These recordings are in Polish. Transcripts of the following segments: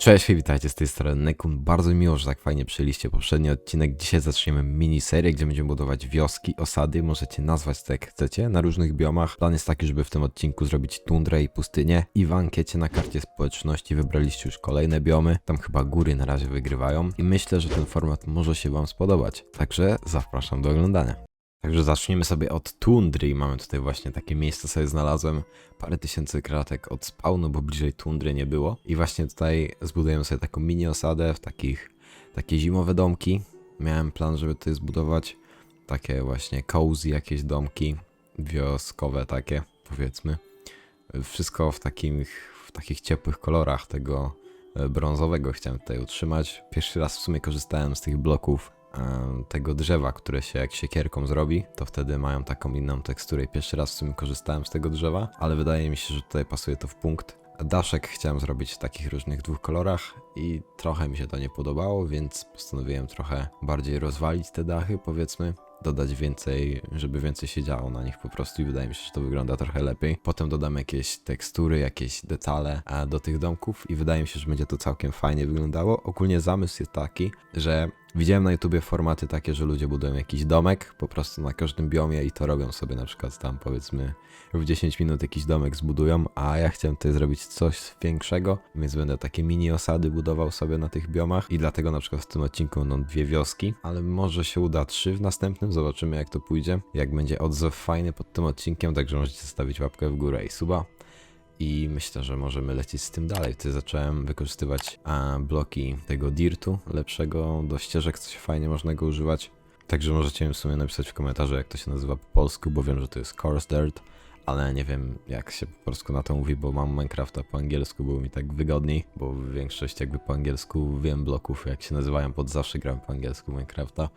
Cześć, witajcie z tej strony Nekun. Bardzo mi miło, że tak fajnie przyjęliście poprzedni odcinek. Dzisiaj zaczniemy miniserię, gdzie będziemy budować wioski, osady, możecie nazwać to jak chcecie, na różnych biomach. Plan jest taki, żeby w tym odcinku zrobić tundrę i pustynię. I w ankiecie na karcie społeczności wybraliście już kolejne biomy. Tam chyba góry na razie wygrywają. I myślę, że ten format może się wam spodobać. Także zapraszam do oglądania. Także zaczniemy sobie od tundry i mamy tutaj właśnie takie miejsce sobie znalazłem. Parę tysięcy kratek od spawnu, bo bliżej tundry nie było. I właśnie tutaj zbudujemy sobie taką mini osadę w takich, takie zimowe domki. Miałem plan, żeby tutaj zbudować takie właśnie cozy jakieś domki, wioskowe takie, powiedzmy. Wszystko w takich, w takich ciepłych kolorach tego e, brązowego chciałem tutaj utrzymać. Pierwszy raz w sumie korzystałem z tych bloków tego drzewa, które się jak siekierką zrobi, to wtedy mają taką inną teksturę. Pierwszy raz w sumie korzystałem z tego drzewa, ale wydaje mi się, że tutaj pasuje to w punkt. Daszek chciałem zrobić w takich różnych dwóch kolorach i trochę mi się to nie podobało, więc postanowiłem trochę bardziej rozwalić te dachy, powiedzmy. Dodać więcej, żeby więcej się działo na nich po prostu i wydaje mi się, że to wygląda trochę lepiej. Potem dodam jakieś tekstury, jakieś detale e, do tych domków i wydaje mi się, że będzie to całkiem fajnie wyglądało. Ogólnie zamysł jest taki, że Widziałem na YouTubie formaty takie, że ludzie budują jakiś domek po prostu na każdym biomie i to robią sobie na przykład tam powiedzmy w 10 minut jakiś domek zbudują, a ja chciałem tutaj zrobić coś większego, więc będę takie mini osady budował sobie na tych biomach i dlatego na przykład w tym odcinku będą dwie wioski, ale może się uda trzy w następnym, zobaczymy jak to pójdzie, jak będzie odzew fajny pod tym odcinkiem, także możecie zostawić łapkę w górę i suba. I myślę, że możemy lecieć z tym dalej. Tutaj zacząłem wykorzystywać a, bloki tego dirtu lepszego do ścieżek, co się fajnie można go używać. Także możecie mi w sumie napisać w komentarzu, jak to się nazywa po polsku, bo wiem, że to jest coarse dirt, ale nie wiem, jak się po polsku na to mówi, bo mam Minecrafta po angielsku, było mi tak wygodniej, bo większość jakby po angielsku wiem bloków, jak się nazywają, pod zawsze gram po angielsku Minecrafta.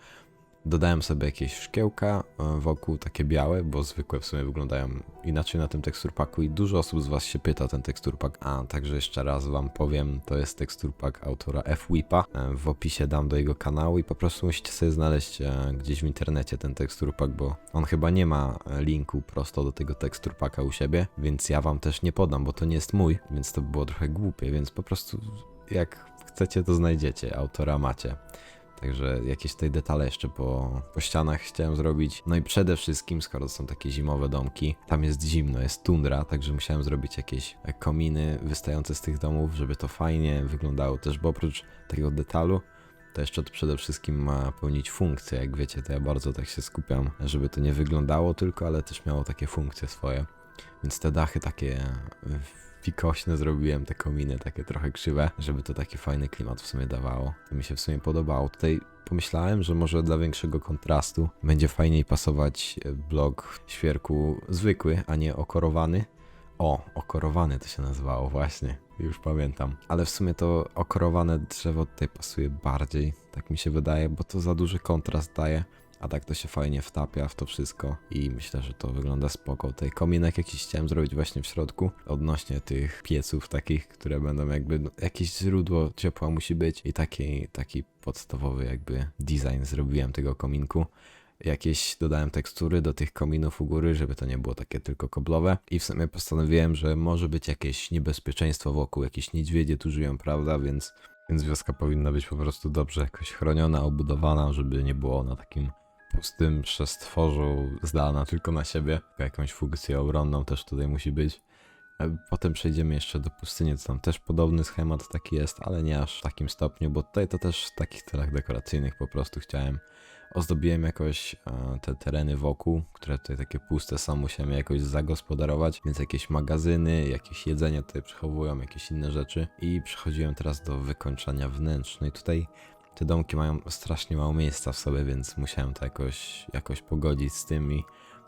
Dodałem sobie jakieś szkiełka e, wokół, takie białe, bo zwykłe w sumie wyglądają inaczej na tym teksturpaku i dużo osób z Was się pyta ten teksturpak. A, także jeszcze raz Wam powiem, to jest teksturpak autora F-Whipa. E, W opisie dam do jego kanału i po prostu musicie sobie znaleźć e, gdzieś w internecie ten teksturpak, bo on chyba nie ma linku prosto do tego teksturpaka u siebie, więc ja Wam też nie podam, bo to nie jest mój, więc to by było trochę głupie, więc po prostu jak chcecie to znajdziecie, autora macie. Także jakieś tutaj detale jeszcze po, po ścianach chciałem zrobić. No i przede wszystkim, skoro są takie zimowe domki, tam jest zimno, jest tundra, także musiałem zrobić jakieś kominy wystające z tych domów, żeby to fajnie wyglądało też, bo oprócz tego detalu, to jeszcze to przede wszystkim ma pełnić funkcję. Jak wiecie, to ja bardzo tak się skupiam, żeby to nie wyglądało tylko, ale też miało takie funkcje swoje. Więc te dachy takie fikośne zrobiłem, te kominy takie trochę krzywe, żeby to taki fajny klimat w sumie dawało. To mi się w sumie podobało. Tutaj pomyślałem, że może dla większego kontrastu będzie fajniej pasować e, blok świerku zwykły, a nie okorowany. O, okorowany to się nazywało, właśnie, już pamiętam. Ale w sumie to okorowane drzewo tutaj pasuje bardziej, tak mi się wydaje, bo to za duży kontrast daje. A tak to się fajnie wtapia w to wszystko i myślę, że to wygląda spoko. Tutaj kominek jakiś chciałem zrobić właśnie w środku, odnośnie tych pieców takich, które będą jakby, no, jakieś źródło ciepła musi być i taki, taki podstawowy jakby design zrobiłem tego kominku. Jakieś dodałem tekstury do tych kominów u góry, żeby to nie było takie tylko koblowe. I w sumie postanowiłem, że może być jakieś niebezpieczeństwo wokół, jakieś niedźwiedzie tu żyją, prawda? Więc, więc wioska powinna być po prostu dobrze jakoś chroniona, obudowana, żeby nie było na takim pustym przestworzu zdana tylko na siebie. Jakąś funkcję obronną też tutaj musi być. E, Potem przejdziemy jeszcze do pustyni, co tam też podobny schemat taki jest, ale nie aż w takim stopniu, bo tutaj to też w takich celach dekoracyjnych po prostu chciałem. Ozdobiłem jakoś e, te tereny wokół, które tutaj takie puste są, musiałem je jakoś zagospodarować, więc jakieś magazyny, jakieś jedzenie tutaj przechowują, jakieś inne rzeczy. I przechodziłem teraz do wykończania wnętrz. No i tutaj te domki mają strasznie mało miejsca w sobie, więc musiałem to jakoś, jakoś pogodzić z tym i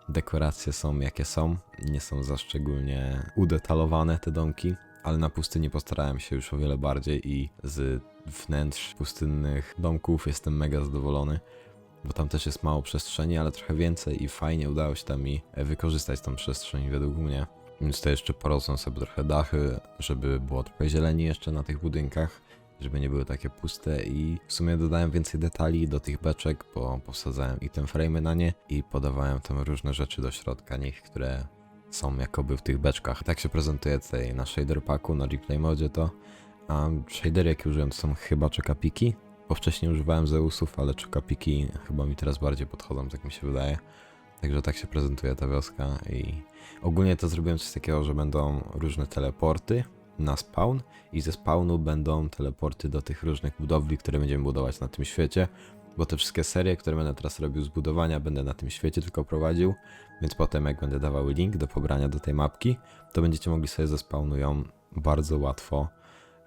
dekoracje są jakie są. Nie są za szczególnie udetalowane te domki, ale na pustyni postarałem się już o wiele bardziej i z wnętrz pustynnych domków jestem mega zadowolony. Bo tam też jest mało przestrzeni, ale trochę więcej i fajnie udało się tam mi wykorzystać tą przestrzeń według mnie. Więc to jeszcze porosną sobie trochę dachy, żeby było trochę zieleni jeszcze na tych budynkach żeby nie były takie puste i w sumie dodałem więcej detali do tych beczek, bo powsadzałem i ten frame na nie i podawałem tam różne rzeczy do środka nich, które są jakoby w tych beczkach. Tak się prezentuje tutaj na shader packu, na replay modzie to. A shadery jakie użyłem to są chyba czekapiki, bo wcześniej używałem Zeusów, ale czekapiki chyba mi teraz bardziej podchodzą, tak mi się wydaje. Także tak się prezentuje ta wioska i ogólnie to zrobiłem coś takiego, że będą różne teleporty na spawn i ze spawnu będą teleporty do tych różnych budowli, które będziemy budować na tym świecie, bo te wszystkie serie, które będę teraz robił z budowania, będę na tym świecie tylko prowadził, więc potem jak będę dawał link do pobrania do tej mapki, to będziecie mogli sobie ze spawnu ją bardzo łatwo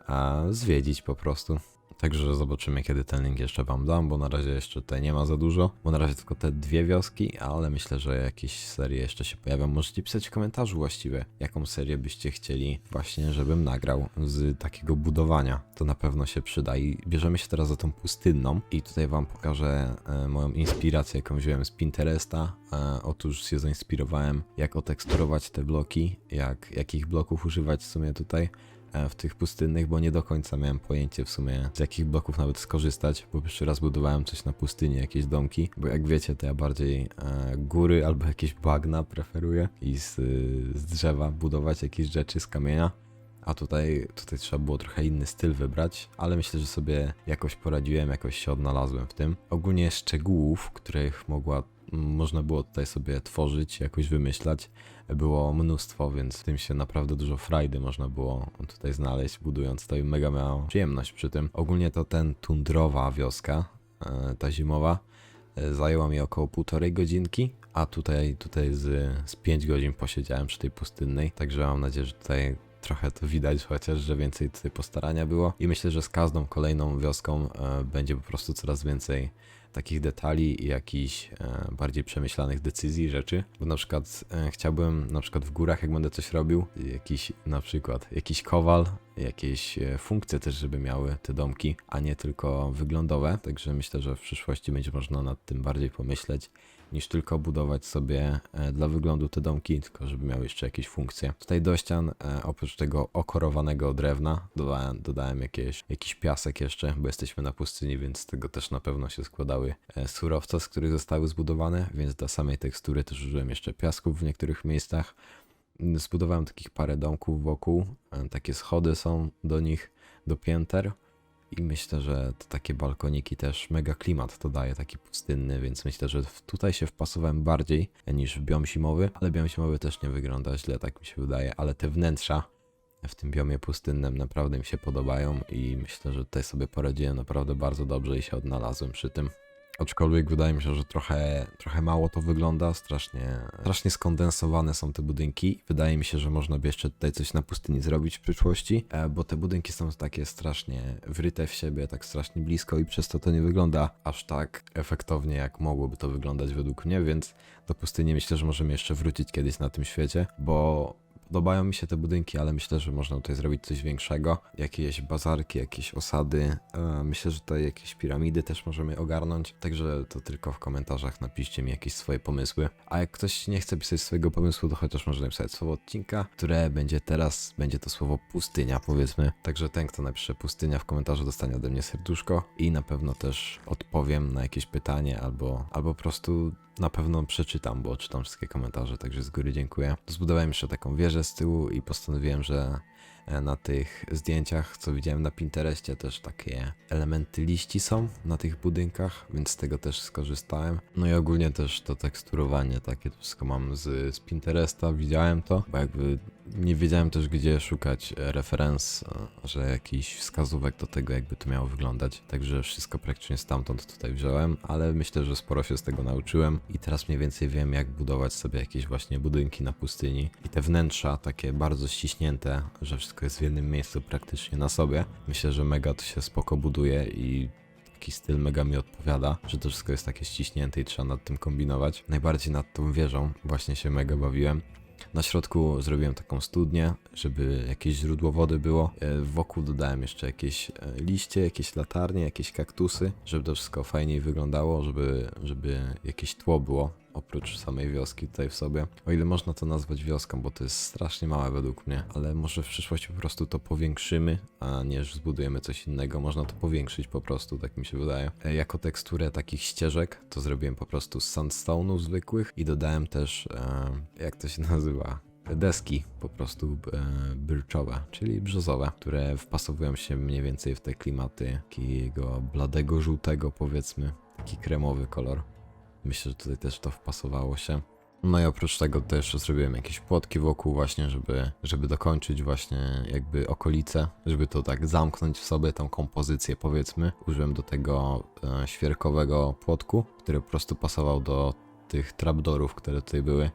a, zwiedzić po prostu. Także zobaczymy, kiedy ten link jeszcze wam dam, bo na razie jeszcze tutaj nie ma za dużo, bo na razie tylko te dwie wioski, ale myślę, że jakieś serie jeszcze się pojawią. Możecie pisać w komentarzu właściwie, jaką serię byście chcieli właśnie, żebym nagrał z takiego budowania. To na pewno się przyda i bierzemy się teraz za tą pustynną i tutaj wam pokażę e, moją inspirację, jaką wziąłem z Pinteresta. E, otóż się zainspirowałem, jak oteksturować te bloki, jak, jakich bloków używać w sumie tutaj w tych pustynnych, bo nie do końca miałem pojęcie w sumie z jakich bloków nawet skorzystać, bo pierwszy raz budowałem coś na pustyni, jakieś domki, bo jak wiecie to ja bardziej e, góry albo jakieś bagna preferuję i z, z drzewa budować jakieś rzeczy z kamienia. A tutaj, tutaj trzeba było trochę inny styl wybrać, ale myślę, że sobie jakoś poradziłem, jakoś się odnalazłem w tym. Ogólnie szczegółów, których mogła, można było tutaj sobie tworzyć, jakoś wymyślać, było mnóstwo, więc w tym się naprawdę dużo frajdy można było tutaj znaleźć, budując to i mega miałem przyjemność przy tym. Ogólnie to ten tundrowa wioska, e, ta zimowa, e, zajęła mi około półtorej godzinki, a tutaj, tutaj z, z 5 godzin posiedziałem przy tej pustynnej, także mam nadzieję, że tutaj trochę to widać, chociaż że więcej tutaj postarania było. I myślę, że z każdą kolejną wioską e, będzie po prostu coraz więcej takich detali i jakichś e, bardziej przemyślanych decyzji, rzeczy, bo na przykład e, chciałbym na przykład w górach, jak będę coś robił, jakiś na przykład jakiś kowal, jakieś e, funkcje też, żeby miały te domki, a nie tylko wyglądowe, także myślę, że w przyszłości będzie można nad tym bardziej pomyśleć niż tylko budować sobie dla wyglądu te domki, tylko żeby miały jeszcze jakieś funkcje. Tutaj do ścian, oprócz tego okorowanego drewna, dodałem, dodałem jakieś, jakiś piasek jeszcze, bo jesteśmy na pustyni, więc tego też na pewno się składały e, surowce, z których zostały zbudowane, więc dla samej tekstury też użyłem jeszcze piasków w niektórych miejscach. Zbudowałem takich parę domków wokół, e, takie schody są do nich, do pięter. I myślę, że to takie balkoniki też mega klimat to daje, taki pustynny, więc myślę, że tutaj się wpasowałem bardziej niż w biom zimowy, ale biom zimowy też nie wygląda źle, tak mi się wydaje, ale te wnętrza w tym biomie pustynnym naprawdę mi się podobają i myślę, że tutaj sobie poradziłem naprawdę bardzo dobrze i się odnalazłem przy tym. Aczkolwiek wydaje mi się, że trochę, trochę mało to wygląda, strasznie, strasznie skondensowane są te budynki. Wydaje mi się, że można by jeszcze tutaj coś na pustyni zrobić w przyszłości, e, bo te budynki są takie strasznie wryte w siebie, tak strasznie blisko i przez to to nie wygląda aż tak efektownie, jak mogłoby to wyglądać według mnie, więc do pustyni myślę, że możemy jeszcze wrócić kiedyś na tym świecie, bo Podobają mi się te budynki, ale myślę, że można tutaj zrobić coś większego. Jakieś bazarki, jakieś osady. E, Myślę, że tutaj jakieś piramidy też możemy ogarnąć. Także to tylko w komentarzach napiszcie mi jakieś swoje pomysły. A jak ktoś nie chce pisać swojego pomysłu, to chociaż może napisać słowo odcinka, które będzie teraz, będzie to słowo pustynia powiedzmy. Także ten, kto napisze pustynia w komentarzu dostanie ode mnie serduszko i na pewno też odpowiem na jakieś pytanie albo, albo po prostu na pewno przeczytam, bo czytam wszystkie komentarze, także z góry dziękuję. Zbudowałem jeszcze taką wieżę z tyłu i postanowiłem, że na tych zdjęciach, co widziałem na Pinterestie, też takie elementy liści są na tych budynkach, więc z tego też skorzystałem. No i ogólnie też to teksturowanie takie, to wszystko mam z, z Pinteresta, widziałem to, bo jakby nie wiedziałem też gdzie szukać e, referenc, e, że jakiś wskazówek do tego jakby to miało wyglądać, także wszystko praktycznie stamtąd tutaj wziąłem, ale myślę, że sporo się z tego nauczyłem i teraz mniej więcej wiem jak budować sobie jakieś właśnie budynki na pustyni i te wnętrza takie bardzo ściśnięte, że wszystko jest w jednym miejscu praktycznie na sobie. Myślę, że mega to się spoko buduje i taki styl mega mi odpowiada, że to wszystko jest takie ściśnięte i trzeba nad tym kombinować. Najbardziej nad tą wieżą właśnie się mega bawiłem. Na środku zrobiłem taką studnię, żeby jakieś źródło wody było. E, Wokół dodałem jeszcze jakieś e, liście, jakieś latarnie, jakieś kaktusy, żeby to wszystko fajniej wyglądało, żeby, żeby jakieś tło było oprócz samej wioski tutaj w sobie. O ile można to nazwać wioską, bo to jest strasznie małe według mnie, ale może w przyszłości po prostu to powiększymy, a nie że zbudujemy coś innego. Można to powiększyć po prostu, tak mi się wydaje. E, Jako teksturę takich ścieżek to zrobiłem po prostu z sandstone'ów zwykłych i dodałem też, e, jak to się nazywa, deski po prostu e, czyli brzozowe, które wpasowują się mniej więcej w te klimaty takiego bladego żółtego powiedzmy, taki kremowy kolor. Myślę, że tutaj też to wpasowało się. No i oprócz tego też zrobiłem jakieś płotki wokół właśnie, żeby, żeby dokończyć właśnie jakby okolice, żeby to tak zamknąć w sobie tą kompozycję powiedzmy. Użyłem do tego e, świerkowego płotku, który po prostu pasował do tych trapdorów, które tutaj były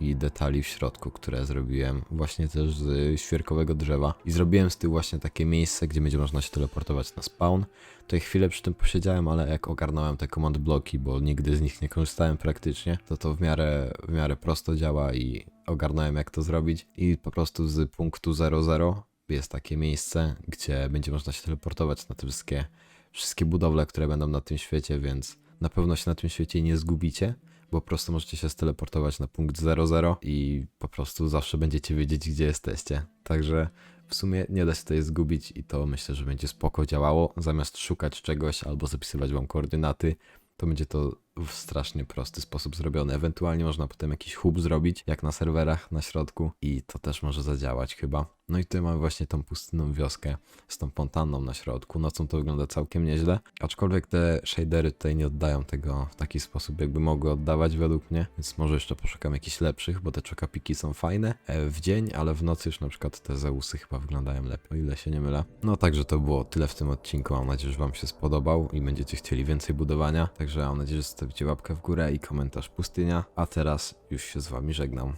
i detali w środku, które zrobiłem właśnie też z świerkowego drzewa. I zrobiłem z tyłu właśnie takie miejsce, gdzie będzie można się teleportować na spawn. Tutaj chwilę przy tym posiedziałem, ale jak ogarnąłem te command bloki, bo nigdy z nich nie korzystałem praktycznie, to to w miarę, w miarę prosto działa i ogarnąłem jak to zrobić. I po prostu z punktu 00 jest takie miejsce, gdzie będzie można się teleportować na te wszystkie, wszystkie budowle, które będą na tym świecie, więc na pewno się na tym świecie nie zgubicie po prostu możecie się steleportować na punkt 00 i po prostu zawsze będziecie wiedzieć, gdzie jesteście. Także w sumie nie da się tutaj zgubić i to myślę, że będzie spoko działało. Zamiast szukać czegoś albo zapisywać wam koordynaty, to będzie to w strasznie prosty sposób zrobione. Ewentualnie można potem jakiś hub zrobić, jak na serwerach na środku i to też może zadziałać chyba. No i tutaj mamy właśnie tą pustynną wioskę z tą fontanną na środku. Nocą to wygląda całkiem nieźle, aczkolwiek te shadery tutaj nie oddają tego w taki sposób, jakby mogły oddawać według mnie, więc może jeszcze poszukam jakichś lepszych, bo te czokapiki są fajne e, w dzień, ale w nocy już na przykład te Zeusy chyba wyglądają lepiej, o ile się nie mylę. No także to było tyle w tym odcinku, mam nadzieję, że wam się spodobał i będziecie chcieli więcej budowania, także mam nadzieję, że zostawicie łapkę w górę i komentarz pustynia, a teraz już się z wami żegnam.